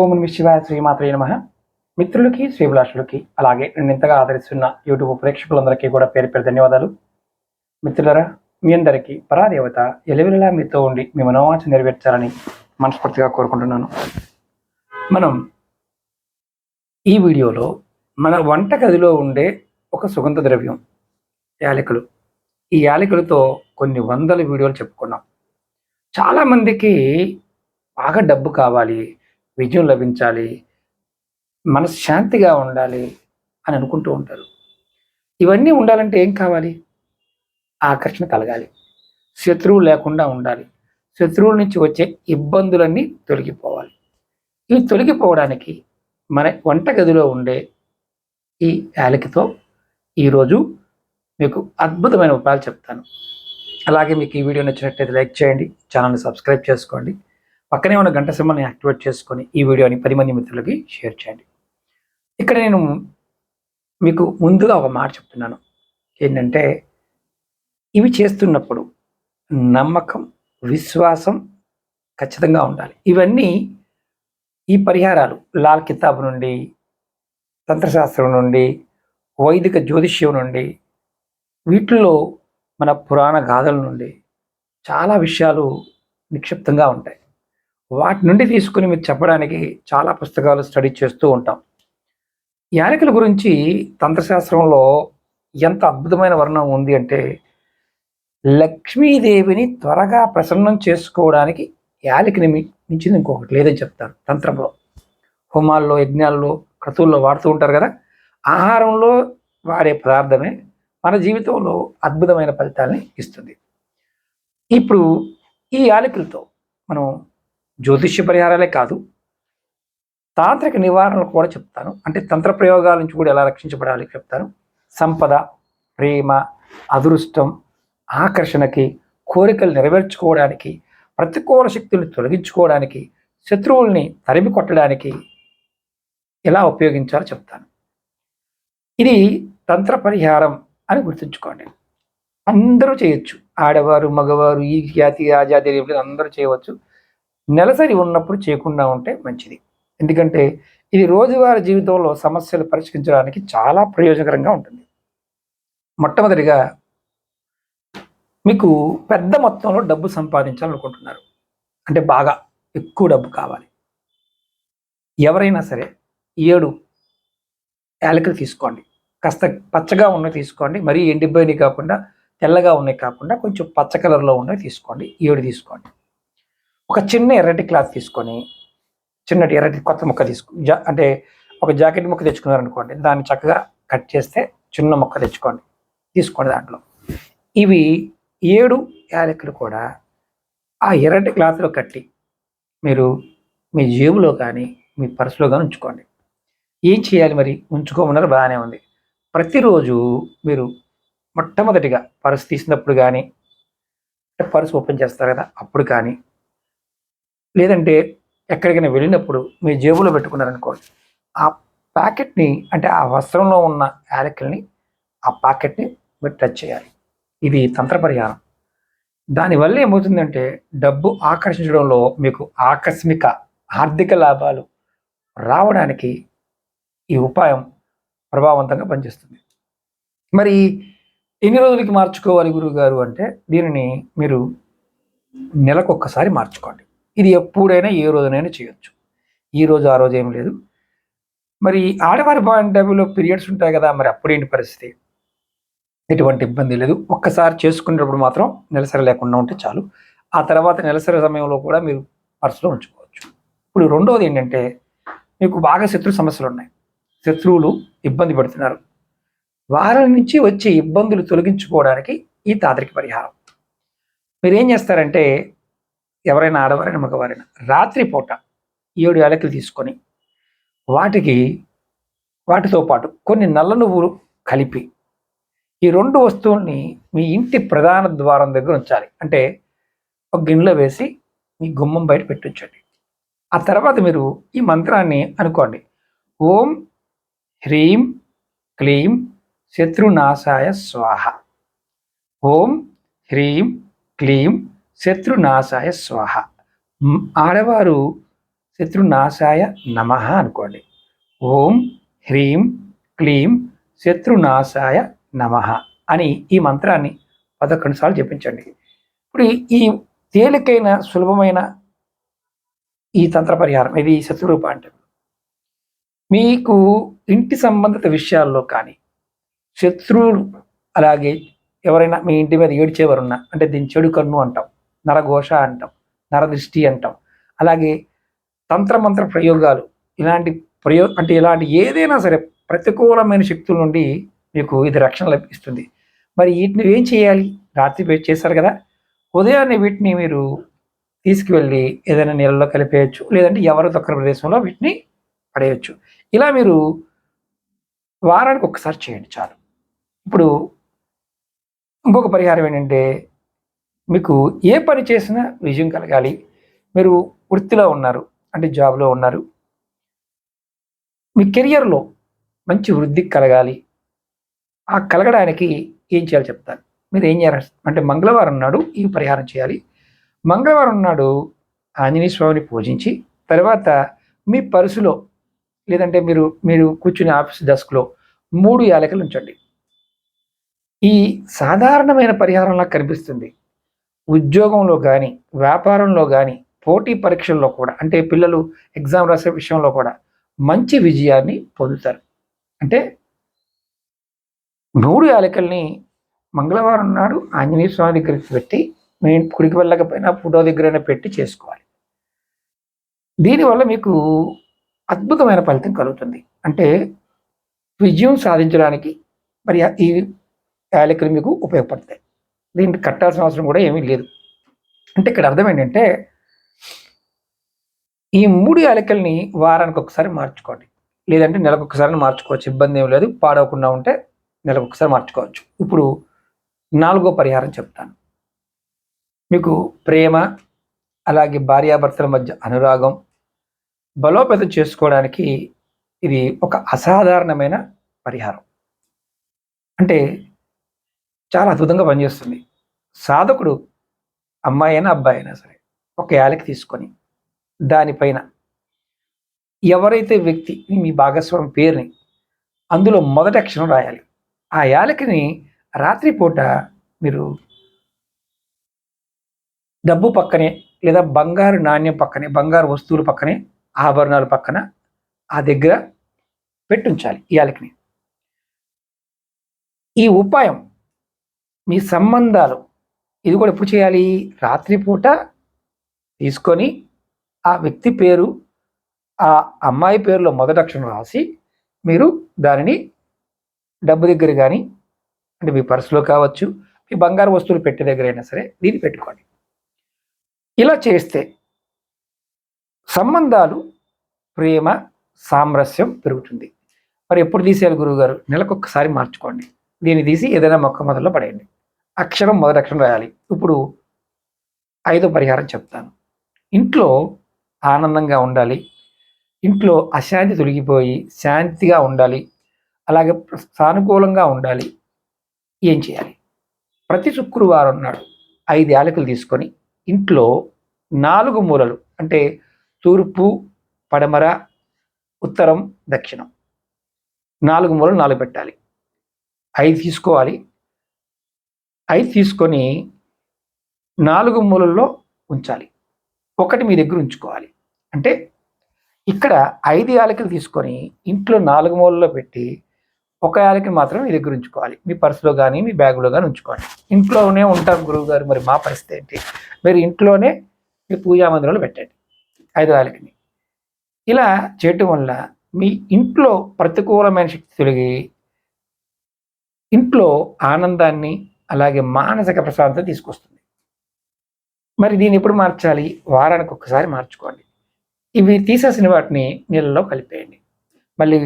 ఓం నమ శివాయ శ్రీమాత్రే నమ. మిత్రులకి శ్రీభిలాషులకి అలాగే నన్ను ఇంతగా ఆదరిస్తున్న యూట్యూబ్ ప్రేక్షకులందరికీ కూడా పేరు పేరు ధన్యవాదాలు. మిత్రులరా మీ అందరికీ పరాదేవత ఎలివెలలా మీతో ఉండి మీ మనోవాంఛ నెరవేర్చాలని మనస్ఫూర్తిగా కోరుకుంటున్నాను. మనం ఈ వీడియోలో మన వంటగదిలో ఉండే ఒక సుగంధ ద్రవ్యం యాలకులు. ఈ యాలకులతో కొన్ని వందల వీడియోలు చెప్పుకున్నాం. చాలామందికి బాగా డబ్బు కావాలి విజయం లభించాలి మనసు శాంతిగా ఉండాలి అని అనుకుంటూ ఉంటారు. ఇవన్నీ ఉండాలంటే ఏం కావాలి? ఆకర్షణ కలగాలి. శత్రువు లేకుండా ఉండాలి. శత్రువుల నుంచి వచ్చే ఇబ్బందులన్నీ తొలగిపోవాలి. ఇవి తొలగిపోవడానికి మన వంటగదిలో ఉండే ఈ యాలకితో ఈరోజు మీకు అద్భుతమైన ఉపాయాలు చెప్తాను. అలాగే మీకు ఈ వీడియో నచ్చినట్లయితే లైక్ చేయండి ఛానల్ని సబ్స్క్రైబ్ చేసుకోండి. పక్కనే ఉన్న గంట సింబల్ని యాక్టివేట్ చేసుకొని ఈ వీడియోని పది మంది మిత్రులకి షేర్ చేయండి. ఇక్కడ నేను మీకు ముందుగా ఒక మాట చెప్తున్నాను. ఏంటంటే ఇవి చేస్తున్నప్పుడు నమ్మకం విశ్వాసం ఖచ్చితంగా ఉండాలి. ఇవన్నీ ఈ పరిహారాలు లాల్ కితాబ్ నుండి తంత్రశాస్త్రం నుండి వైదిక జ్యోతిష్యం నుండి వీటిల్లో మన పురాణ గాథల నుండి చాలా విషయాలు నిక్షిప్తంగా ఉంటాయి. వాటి నుండి తీసుకుని మీకు చెప్పడానికి చాలా పుస్తకాలు స్టడీ చేస్తూ ఉంటాం. యాలకుల గురించి తంత్రశాస్త్రంలో ఎంత అద్భుతమైన వర్ణం ఉంది అంటే లక్ష్మీదేవిని త్వరగా ప్రసన్నం చేసుకోవడానికి యాలకిని మించింది ఇంకొకటి లేదని చెప్తారు తంత్రంలో. హోమాల్లో యజ్ఞాల్లో క్రతువుల్లో వాడుతూ ఉంటారు కదా ఆహారంలో వాడే పదార్థమే మన జీవితంలో అద్భుతమైన ఫలితాలని ఇస్తుంది. ఇప్పుడు ఈ యాలకులతో మనం జ్యోతిష్య పరిహారాలే కాదు తాంత్రిక నివారణలు కూడా చెప్తాను. అంటే తంత్ర ప్రయోగాల నుంచి కూడా ఎలా రక్షించబడాలి చెప్తాను. సంపద ప్రేమ అదృష్టం ఆకర్షణకి కోరికలు నెరవేర్చుకోవడానికి ప్రతికూల శక్తులను తొలగించుకోవడానికి శత్రువుల్ని తరిమి కొట్టడానికి ఎలా ఉపయోగించాలో చెప్తాను. ఇది తంత్ర పరిహారం అని గుర్తుంచుకోండి. అందరూ చేయొచ్చు. ఆడవారు మగవారు ఈ జాతి ఆ జాతి అందరూ చేయవచ్చు. నెలసరి ఉన్నప్పుడు చేయకుండా ఉంటే మంచిది. ఎందుకంటే ఇది రోజువారీ జీవితంలో సమస్యలు పరిష్కరించడానికి చాలా ప్రయోజనకరంగా ఉంటుంది. మొట్టమొదటిగా మీకు పెద్ద మొత్తంలో డబ్బు సంపాదించాలనుకుంటున్నారు. అంటే బాగా ఎక్కువ డబ్బు కావాలి. ఎవరైనా సరే ఏడు యాలకులు తీసుకోండి. కాస్త పచ్చగా ఉన్నవి తీసుకోండి. మరీ ఎండిపోయినవి కాకుండా తెల్లగా ఉన్నాయి కాకుండా కొంచెం పచ్చ కలర్లో ఉన్నవి తీసుకోండి. ఏడు తీసుకోండి. ఒక చిన్న ఎర్రటి క్లాత్ తీసుకొని చిన్నటి ఎర్రటి కొత్త ముక్క తీసుకు జా అంటే ఒక జాకెట్ ముక్క తెచ్చుకున్నారనుకోండి దాన్ని చక్కగా కట్ చేస్తే చిన్న ముక్క తెచ్చుకోండి తీసుకోండి దాంట్లో. ఇవి ఏడు యాలకులు కూడా ఆ ఎర్రటి క్లాత్లో కట్టి మీరు మీ జేబులో కానీ మీ పర్సులో కానీ ఉంచుకోండి. ఏం చేయాలి మరి? ఉంచుకోమన్నారు బాగానే ఉంది. ప్రతిరోజు మీరు మొట్టమొదటిగా పర్సు తీసినప్పుడు కానీ పర్సు ఓపెన్ చేస్తారు కదా అప్పుడు కానీ లేదంటే ఎక్కడికైనా వెళ్ళినప్పుడు మీ జేబులో పెట్టుకున్నారనుకోండి ఆ ప్యాకెట్ని అంటే ఆ వస్త్రంలో ఉన్న యాలకుల్ని ఆ ప్యాకెట్ని మీరు టచ్ చేయాలి. ఇది తంత్ర పరిహారం దానివల్ల ఏమవుతుందంటే డబ్బు ఆకర్షించడంలో మీకు ఆకస్మిక ఆర్థిక లాభాలు రావడానికి ఈ ఉపాయం ప్రభావవంతంగా పనిచేస్తుంది. మరి ఎన్ని రోజులకి మార్చుకోవాలి గురువు గారు అంటే దీనిని మీరు నెలకు ఒక్కసారి మార్చుకోండి. ఇది ఎప్పుడైనా ఏ రోజునైనా చేయొచ్చు. ఈ రోజు ఆ రోజు ఏం లేదు. మరి ఆడవారి బాండవిలో పీరియడ్స్ ఉంటాయి కదా మరి అప్పుడేంటి పరిస్థితి? ఎటువంటి ఇబ్బంది లేదు. ఒక్కసారి చేసుకునేటప్పుడు మాత్రం నెలసరి లేకుండా ఉంటే చాలు. ఆ తర్వాత నెలసరి సమయంలో కూడా మీరు పర్సులో ఉంచుకోవచ్చు. ఇప్పుడు రెండవది ఏంటంటే మీకు బాగా శత్రు సమస్యలు ఉన్నాయి. శత్రువులు ఇబ్బంది పడుతున్నారు. వారి నుంచి వచ్చే ఇబ్బందులు తొలగించుకోవడానికి ఈ తాంత్రిక పరిహారం. మీరు ఏం చేస్తారంటే ఎవరైనా ఆడవారైనా మగవారైనా రాత్రిపూట ఏడు యాలకులు తీసుకొని వాటికి వాటితో పాటు కొన్ని నల్ల నువ్వులు కలిపి ఈ రెండు వస్తువుల్ని మీ ఇంటి ప్రధాన ద్వారం దగ్గర ఉంచాలి. అంటే ఒక గిన్నెలో వేసి మీ గుమ్మం బయట పెట్టించండి ఆ తర్వాత మీరు ఈ మంత్రాన్ని అనుకోండి. ఓం హ్రీం క్లీం శత్రునాశాయ స్వాహ. ఓం హ్రీం క్లీం శత్రునాశాయ స్వాహ. ఆడవారు శత్రునాశాయ నమ అనుకోండి. ఓం హ్రీం క్లీం శత్రునాశాయ నమ అని ఈ మంత్రాన్ని పదకొండు సార్లు జపించండి. ఇప్పుడు ఈ- ఈ తేలికైన సులభమైన ఈ తంత్ర పరిహారం ఇది శత్రురూప అంటే. మీకు ఇంటి సంబంధిత విషయాల్లో కానీ శత్రువులు అలాగే ఎవరైనా మీ ఇంటి మీద ఏడ్చేవారున్నా అంటే దీని చెడు కన్ను అంటాం. నరఘోష అంటాం నరదృష్టి అంటాం. అలాగే తంత్రమంత్ర ప్రయోగాలు ఇలాంటి ప్రయో అంటే ఇలాంటి ఏదైనా సరే ప్రతికూలమైన శక్తుల నుండి మీకు ఇది రక్షణ లభిస్తుంది. మరి వీటిని ఏం చేయాలి? రాత్రి చేశారు కదా ఉదయాన్నే వీటిని మీరు తీసుకువెళ్ళి ఏదైనా నీళ్ళలో కలిపేయచ్చు లేదంటే ఎవరు తక్కువ ప్రదేశంలో వీటిని పడేయచ్చు. ఇలా మీరు వారానికి ఒకసారి చేయండి చాలు. ఇప్పుడు ఇంకొక పరిహారం ఏంటంటే మీకు ఏ పని చేసినా విజయం కలగాలి. మీరు వృత్తిలో ఉన్నారు అంటే జాబ్లో ఉన్నారు. మీ కెరియర్లో మంచి వృద్ధి కలగాలి. ఆ కలగడానికి ఏం చేయాలో చెప్తాను. మీరు ఏం చేయాలి? అంటే మంగళవారం నాడు ఈ పరిహారం చేయాలి. మంగళవారం నాడు ఆంజనేయ స్వామిని పూజించి తర్వాత మీ పర్సులో లేదంటే మీరు మీరు కూర్చునే ఆఫీస్ డెస్క్లో మూడు యాలకులు ఉంచండి. ఈ సాధారణమైన పరిహారంలా కనిపిస్తుంది. ఉద్యోగంలో కానీ వ్యాపారంలో కానీ పోటీ పరీక్షల్లో కూడా అంటే పిల్లలు ఎగ్జామ్ రాసే విషయంలో కూడా మంచి విజయాన్ని పొందుతారు. అంటే మూడు యాలకల్ని మంగళవారం నాడు ఆంజనేయ స్వామి దగ్గరికి పెట్టి మీ కుడికి వెళ్ళకపోయినా ఫోటో దగ్గరైనా పెట్టి చేసుకోవాలి. దీనివల్ల మీకు అద్భుతమైన ఫలితం కలుగుతుంది. అంటే విజయం సాధించడానికి మరి ఈ యాలకులు మీకు ఉపయోగపడతాయి. దీనికి కట్టాల్సిన అవసరం కూడా ఏమీ లేదు. అంటే ఇక్కడ అర్థం ఏంటంటే ఈ మూడు అలకల్ని వారానికి ఒకసారి మార్చుకోండి. లేదంటే నెలకు ఒకసారి మార్చుకోవచ్చు. ఇబ్బంది ఏం లేదు. పాడవకుండా ఉంటే నెలకు ఒకసారి మార్చుకోవచ్చు. ఇప్పుడు నాలుగో పరిహారం చెప్తాను. మీకు ప్రేమ అలాగే భార్యాభర్తల మధ్య అనురాగం బలోపేతం చేసుకోవడానికి ఇది ఒక అసాధారణమైన పరిహారం. అంటే చాలా అద్భుతంగా పనిచేస్తుంది. సాధకుడు అమ్మాయి అయినా అబ్బాయి అయినా సరే ఒక యాలకి తీసుకొని దానిపైన ఎవరైతే వ్యక్తి మీ భాగస్వామి పేరుని అందులో మొదటి అక్షరం రాయాలి. ఆ యాలకిని రాత్రిపూట మీరు డబ్బు పక్కనే లేదా బంగారు నాణ్యం పక్కనే బంగారు వస్తువుల పక్కనే ఆభరణాల పక్కన ఆ దగ్గర పెట్టుంచాలి ఈ యాలకిని. ఈ ఉపాయం మీ సంబంధాలు. ఇది కూడా ఎప్పుడు చేయాలి? రాత్రిపూట తీసుకొని ఆ వ్యక్తి పేరు ఆ అమ్మాయి పేరులో మొదటి అక్షరం రాసి మీరు దానిని డబ్బు దగ్గర కానీ అంటే మీ పర్సులో కావచ్చు మీ బంగారు వస్తువులు పెట్టే దగ్గర అయినా సరే దీన్ని పెట్టుకోండి. ఇలా చేస్తే సంబంధాలు ప్రేమ సామరస్యం పెరుగుతుంది. మరి ఎప్పుడు తీసేయాలి గురువుగారు? నెలకు ఒక్కసారి మార్చుకోండి. దీన్ని తీసి ఏదైనా మొక్క మొదల్లో పడేయండి. అక్షరం మొదటి అక్షరం రాయాలి. ఇప్పుడు ఐదో పరిహారం చెప్తాను. ఇంట్లో ఆనందంగా ఉండాలి. ఇంట్లో అశాంతి తొలగిపోయి శాంతిగా ఉండాలి. అలాగే సానుకూలంగా ఉండాలి. ఏం చేయాలి? ప్రతి శుక్రవారం నాడు ఐదు యాలకులు తీసుకొని ఇంట్లో నాలుగు మూలలు అంటే తూర్పు పడమర ఉత్తరం దక్షిణం నాలుగు మూలలు నాలుగు పెట్టాలి. ఐదు తీసుకోవాలి. అవి తీసుకొని నాలుగు మూలల్లో ఉంచాలి. ఒకటి మీ దగ్గర ఉంచుకోవాలి. అంటే ఇక్కడ ఐదు యాలకులు తీసుకొని ఇంట్లో నాలుగు మూలలో పెట్టి ఒక యాలకిని మాత్రం మీ దగ్గర ఉంచుకోవాలి. మీ పర్సులో కానీ మీ బ్యాగులో కానీ ఉంచుకోండి. ఇంట్లోనే ఉంటాం గురువు గారు మరి మా పరిస్థితి ఏంటి? మీరు ఇంట్లోనే మీ పూజా మందిరంలో పెట్టండి. ఐదు యాలకిని. ఇలా చేయటం వల్ల మీ ఇంట్లో ప్రతికూలమైన శక్తి తొలగి ఇంట్లో ఆనందాన్ని అలాగే మానసిక ప్రశాంతత తీసుకొస్తుంది. మరి దీన్ని ఎప్పుడు మార్చాలి? వారానికి ఒక్కసారి మార్చుకోండి. ఇవి తీసేసిన వాటిని నీళ్ళలో కలిపేయండి. మళ్ళీ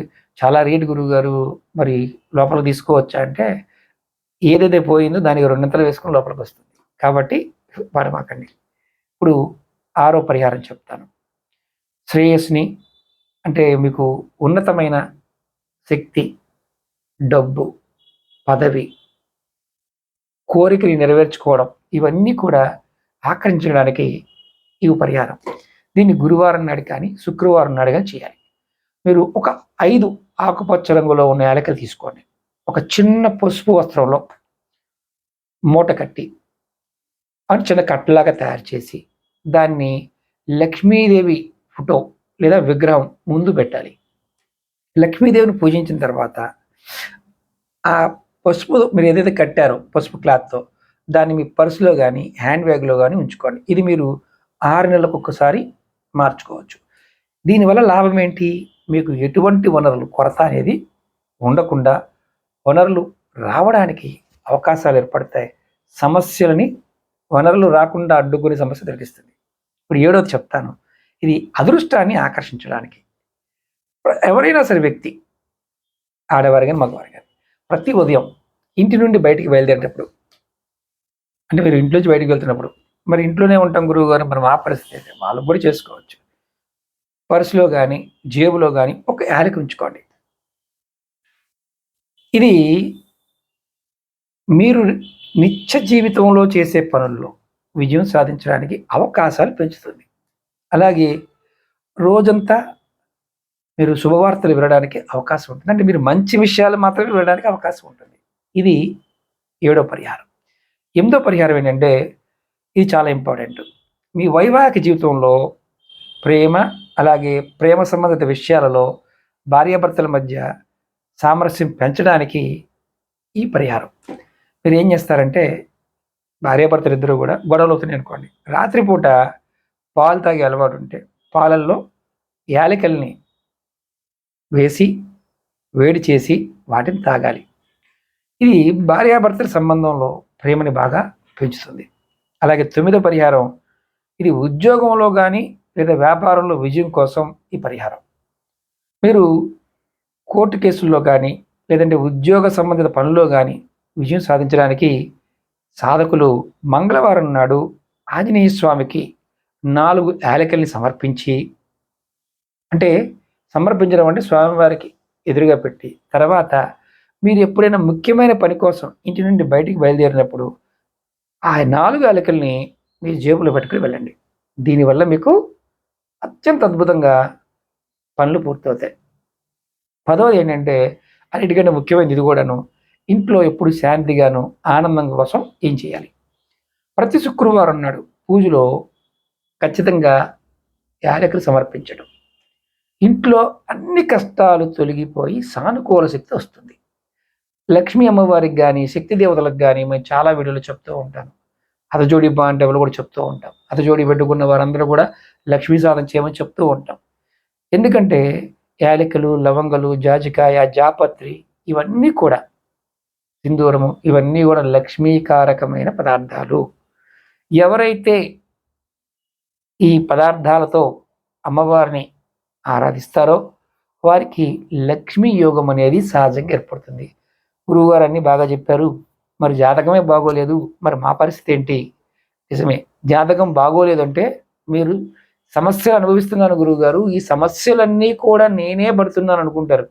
చాలా రేటు గురువు గారు మరి లోపల తీసుకోవచ్చా అంటే ఏదైతే పోయిందో దానికి రెండింతలు వేసుకుని లోపలికి వస్తుంది. కాబట్టి వాడమాకండి. ఇప్పుడు ఆరో పరిహారం చెప్తాను. శ్రేయస్ని అంటే మీకు ఉన్నతమైన శక్తి డబ్బు పదవి కోరికని నెరవేర్చుకోవడం ఇవన్నీ కూడా ఆకర్షించడానికి ఇవి పరిహారం. దీన్ని గురువారం నాడు కానీ శుక్రవారం నాడు కానీ చేయాలి. మీరు ఒక ఐదు ఆకుపచ్చ రంగులో ఉన్న యాలకలు తీసుకోండి. ఒక చిన్న పసుపు వస్త్రంలో మూట కట్టి అని చిన్న కట్టలాగా తయారు చేసి దాన్ని లక్ష్మీదేవి ఫోటో లేదా విగ్రహం ముందు పెట్టాలి. లక్ష్మీదేవిని పూజించిన తర్వాత ఆ పసుపు మీరు ఏదైతే కట్టారో పసుపు క్లాత్తో దాన్ని మీ పర్సులో కానీ హ్యాండ్ బ్యాగ్లో కానీ ఉంచుకోండి. ఇది మీరు ఆరు నెలలకు ఒక్కసారి మార్చుకోవచ్చు. దీనివల్ల లాభం ఏంటి? మీకు ఎటువంటి వనరులు కొరత అనేది ఉండకుండా వనరులు రావడానికి అవకాశాలు ఏర్పడతాయి. సమస్యలని వనరులు రాకుండా అడ్డుకునే సమస్య దొరికిస్తుంది ఇప్పుడు ఏడోది చెప్తాను. ఇది అదృష్టాన్ని ఆకర్షించడానికి. ఎవరైనా సరే వ్యక్తి ఆడవారు కానీ మగవారు ప్రతి ఉదయం ఇంటి నుండి బయటికి బయలుదేరేటప్పుడు అంటే మీరు ఇంట్లోంచి బయటికి వెళ్తున్నప్పుడు మరి ఇంట్లోనే ఉంటాం గురువు గారు మనం ఆ పరిస్థితి అయితే వాళ్ళు కూడా చేసుకోవచ్చు. పర్సులో కానీ జేబులో కానీ ఒక యాలకి ఉంచుకోండి. ఇది మీరు నిత్య జీవితంలో చేసే పనుల్లో విజయం సాధించడానికి అవకాశాలు పెంచుతుంది. అలాగే రోజంతా మీరు శుభవార్తలు వినడానికి అవకాశం ఉంటుంది. అంటే మీరు మంచి విషయాలు మాత్రమే వినడానికి అవకాశం ఉంటుంది. ఇది ఏడో పరిహారం. ఎనిమిదో పరిహారం ఏంటంటే ఇది చాలా ఇంపార్టెంట్. మీ వైవాహిక జీవితంలో ప్రేమ అలాగే ప్రేమ సంబంధిత విషయాలలో భార్యాభర్తల మధ్య సామరస్యం పెంచడానికి ఈ పరిహారం. మీరు ఏం చేస్తారంటే భార్యాభర్తలు ఇద్దరు కూడా గొడవలు అవుతున్నాయి అనుకోండి. రాత్రిపూట పాలు తాగే అలవాటు ఉంటే పాలల్లో యాలకల్ని వేసి వేడి చేసి వాటిని తాగాలి. ఇది భార్యాభర్తల సంబంధంలో ప్రేమని బాగా పెంచుతుంది. అలాగే తొమ్మిదో పరిహారం ఇది ఉద్యోగంలో కానీ లేదా వ్యాపారంలో విజయం కోసం ఈ పరిహారం. మీరు కోర్టు కేసుల్లో కానీ లేదంటే ఉద్యోగ సంబంధిత పనుల్లో కానీ విజయం సాధించడానికి సాధకులు మంగళవారం నాడు ఆంజనేయ స్వామికి నాలుగు యాలకల్ని సమర్పించి అంటే సమర్పించడం అంటే స్వామివారికి ఎదురుగా పెట్టి తర్వాత మీరు ఎప్పుడైనా ముఖ్యమైన పని కోసం ఇంటి నుండి బయటికి బయలుదేరినప్పుడు ఆ నాలుగు అలకల్ని మీ జేబులో పెట్టుకుని వెళ్ళండి. దీనివల్ల మీకు అత్యంత అద్భుతంగా పనులు పూర్తవుతాయి. పదవది ఏంటంటే అన్నిటికంటే ముఖ్యమైనది ఇది కూడాను ఇంట్లో ఎప్పుడు శాంతిగాను ఆనందం కోసం ఏం చేయాలి? ప్రతి శుక్రవారం నాడు పూజలో ఖచ్చితంగా యాలకులు సమర్పించడం. ఇంట్లో అన్ని కష్టాలు తొలగిపోయి సానుకూల శక్తి వస్తుంది. లక్ష్మీ అమ్మవారికి కానీ శక్తి దేవతలకు కానీ మేము చాలా వీడియోలు చెప్తూ ఉంటాను. అతజోడి బాగుంటే కూడా చెప్తూ ఉంటాం. అతజోడి పెట్టుకున్న వారందరూ కూడా లక్ష్మీ సాధన చేయమని చెప్తూ ఉంటాం. ఎందుకంటే యాలకులు లవంగలు జాజికాయ జాపత్రి ఇవన్నీ కూడా సింధూరము ఇవన్నీ కూడా లక్ష్మీకారకమైన పదార్థాలు. ఎవరైతే ఈ పదార్థాలతో అమ్మవారిని ఆరాధిస్తారో వారికి లక్ష్మీ యోగం అనేది సహజంగా ఏర్పడుతుంది. గురువుగారు అన్నీ బాగా చెప్పారు. మరి జాతకమే బాగోలేదు. మరి మా పరిస్థితి ఏంటి? నిజమే. జాతకం బాగోలేదంటే మీరు సమస్యలు అనుభవిస్తున్నాను గురువుగారు. ఈ సమస్యలన్నీ కూడా నేనే పడుతున్నాను అనుకుంటారు.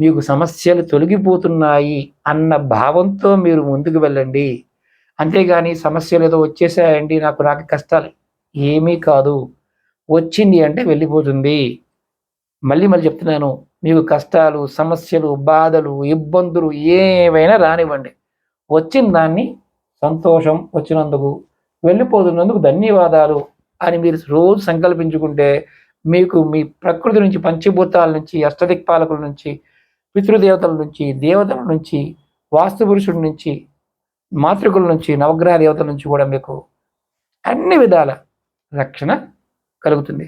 మీకు సమస్యలు తొలగిపోతున్నాయి అన్న భావంతో మీరు ముందుకు వెళ్ళండి. అంతేగాని సమస్యలు ఏదో వచ్చేసాయండి. నాకు నాకు కష్టాలు ఏమీ కాదు. వచ్చింది అంటే వెళ్ళిపోతుంది. మళ్ళీ మళ్ళీ చెప్తున్నాను మీకు కష్టాలు సమస్యలు బాధలు ఇబ్బందులు ఏవైనా రానివ్వండి. వచ్చిన దాన్ని సంతోషం వచ్చినందుకు వెళ్ళిపోతున్నందుకు ధన్యవాదాలు అని మీరు రోజు సంకల్పించుకుంటే మీకు మీ ప్రకృతి నుంచి పంచభూతాల నుంచి అష్టదిక్పాలకుల నుంచి పితృదేవతల నుంచి దేవతల నుంచి వాస్తు పురుషుడి నుంచి మాతృకుల నుంచి నవగ్రహ దేవతల నుంచి కూడా మీకు అన్ని విధాల రక్షణ కలుగుతుంది.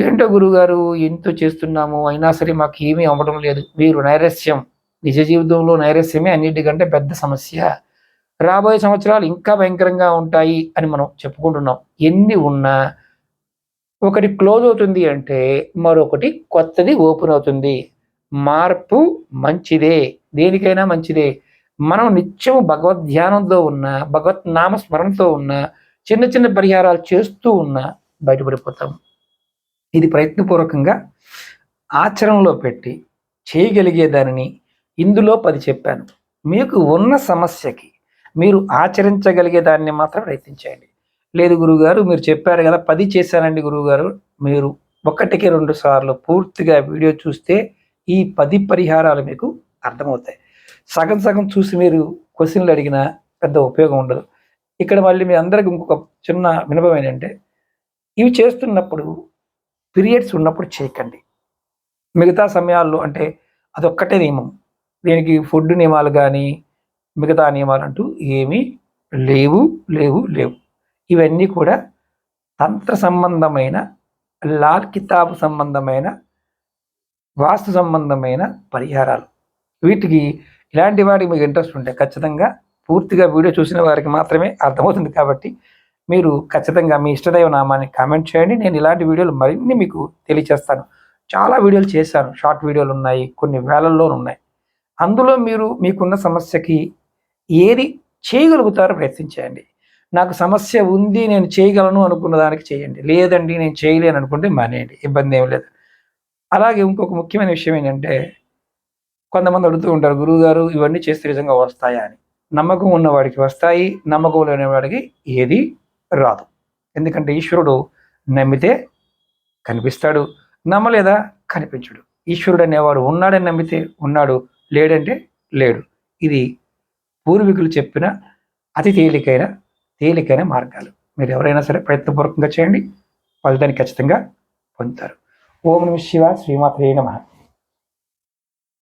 ఏంటో గురుగారు ఎంతో చేస్తున్నాము అయినా సరే మాకు ఏమీ అవ్వడం లేదు. మీరు నైరస్యం. నిజ జీవితంలో నైరస్యమే అన్నిటికంటే పెద్ద సమస్య. రాబోయే సంవత్సరాలు ఇంకా భయంకరంగా ఉంటాయి అని మనం చెప్పుకుంటున్నాం. ఎన్ని ఉన్నా ఒకటి క్లోజ్ అవుతుంది అంటే మరొకటి కొత్తది ఓపెన్ అవుతుంది. మార్పు మంచిదే. దేనికైనా మంచిదే. మనం నిత్యం భగవద్ ధ్యానంతో ఉన్న భగవత్ నామ స్మరణతో ఉన్న చిన్న చిన్న పరిహారాలు చేస్తూ ఉన్న బయటపడిపోతాం. ఇది ప్రయత్నపూర్వకంగా ఆచరణలో పెట్టి చేయగలిగే దానిని ఇందులో పది చెప్పాను. మీకు ఉన్న సమస్యకి మీరు ఆచరించగలిగే దాన్ని మాత్రం ప్రయత్నించండి. లేదు గురువుగారు మీరు చెప్పారు కదా పది చేశానండి గురువుగారు మీరు ఒకటికి రెండు సార్లు పూర్తిగా వీడియో చూస్తే ఈ పది పరిహారాలు మీకు అర్థమవుతాయి. సగం సగం చూసి మీరు క్వశ్చన్లు అడిగినా పెద్ద ఉపయోగం ఉండదు. ఇక్కడ మళ్ళీ మీ అందరికి ఇంకొక చిన్న వినపం ఏంటంటే ఇవి చేస్తున్నప్పుడు పీరియడ్స్ ఉన్నప్పుడు చేయకండి. మిగతా సమయాల్లో అంటే అదొక్కటే నియమం. దీనికి ఫుడ్ నియమాలు కానీ మిగతా నియమాలు అంటూ ఏమీ లేవు లేవు లేవు. ఇవన్నీ కూడా తంత్ర సంబంధమైన లాల్ కితాబ్ సంబంధమైన వాస్తు సంబంధమైన పరిహారాలు. వీటికి ఇలాంటి వాటికి మీకు ఇంట్రెస్ట్ ఉంటే ఖచ్చితంగా పూర్తిగా వీడియో చూసిన వారికి మాత్రమే అర్థమవుతుంది కాబట్టి మీరు ఖచ్చితంగా మీ ఇష్టదైవ నామాన్ని కామెంట్ చేయండి. నేను ఇలాంటి వీడియోలు మరిన్ని మీకు తెలియచేస్తాను. చాలా వీడియోలు చేశాను. షార్ట్ వీడియోలు ఉన్నాయి. కొన్ని వేలల్లో ఉన్నాయి. అందులో మీరు మీకున్న సమస్యకి ఏది చేయగలుగుతారో ప్రయత్నించేయండి. నాకు సమస్య ఉంది నేను చేయగలను అనుకున్న దానికి చేయండి. లేదండి నేను చేయలేను అనుకుంటే మానేయండి. ఇబ్బంది ఏం లేదు. అలాగే ఇంకొక ముఖ్యమైన విషయం ఏంటంటే కొంతమంది అడుగుతూ ఉంటారు గురువుగారు ఇవన్నీ చేస్తే నిజంగా వస్తాయా? అని. నమ్మకం ఉన్నవాడికి వస్తాయి నమ్మకం లేని వాడికి ఏది రాదు. ఎందుకంటే ఈశ్వరుడు నమ్మితే కనిపిస్తాడు నమ్మలేదా? కనిపించడు. ఈశ్వరుడు అనేవాడు ఉన్నాడని నమ్మితే ఉన్నాడు లేడంటే లేడు. ఇది పూర్వీకులు చెప్పిన అతి తేలికైన తేలికైన మార్గాలు. మీరు ఎవరైనా సరే ప్రయత్నపూర్వకంగా చేయండి ఫలితాన్ని ఖచ్చితంగా పొందుతారు. ఓం నమ శివ శ్రీమాత్రే నమః.